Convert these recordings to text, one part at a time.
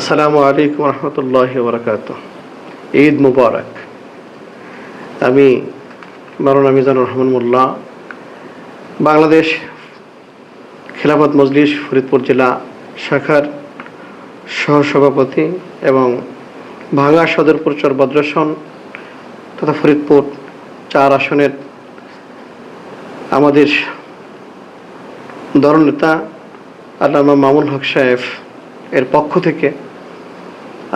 আসসালামু আলাইকুম রহমতুল্লাহ বরকাত ঈদ মুবারক। আমি মারুনা মিজানুর রহমান মোল্লা, বাংলাদেশ খেলাফত মজলিস, ফরিদপুর জেলা শাখার সহসভাপতি এবং ভাঙ্গা সদরপুর চর বদ্রাসন তথা ফরিদপুর চার আসনের আমাদের দলনেতা আল্লামা মামুন হক সাহেব এর পক্ষ থেকে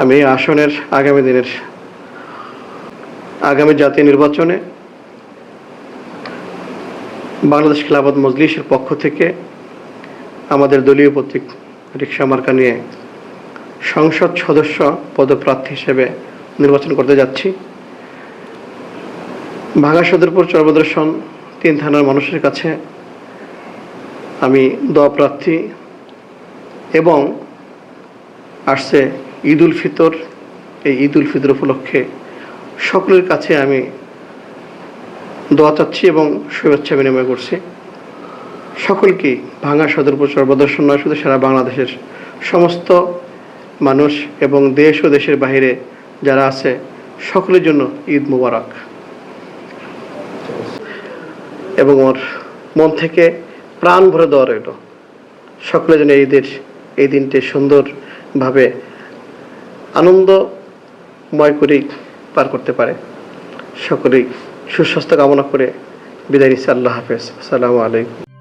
আমি আসনের আগামী দিনের, আগামী জাতীয় নির্বাচনে বাংলাদেশ খেলাফত মজলিসের পক্ষ থেকে আমাদের দলীয় প্রতীক রিক্সা মার্কা নিয়ে সংসদ সদস্য পদপ্রার্থী হিসেবে নির্বাচন করতে যাচ্ছি। ভাঙা সদরপুর চরবদ্রসন তিন থানার মানুষের কাছে আমি দোয়া প্রার্থী এবং আসছে ঈদ উল ফিতর, এই ঈদ উল ফিতর উপলক্ষে সকলের কাছে আমি দোয়া চাচ্ছি এবং শুভেচ্ছা বিনিময় করছি। সকলকে ভাঙা সদরপুর সর্বদর্শন নয়, শুধু সারা বাংলাদেশের সমস্ত মানুষ এবং দেশ ও দেশের বাইরে যারা আছে, সকলের জন্য ঈদ মুবারক। এবং ওর মন থেকে প্রাণ ভরে দেওয়া রইল সকলের জন্য ঈদের এই দিনটি সুন্দরভাবে আনন্দময় করেই পার করতে পারে। সকলেই সুস্বাস্থ্য কামনা করে বিদায় নিচ্ছি। আল্লাহ হাফেজ। আসসালামু আলাইকুম।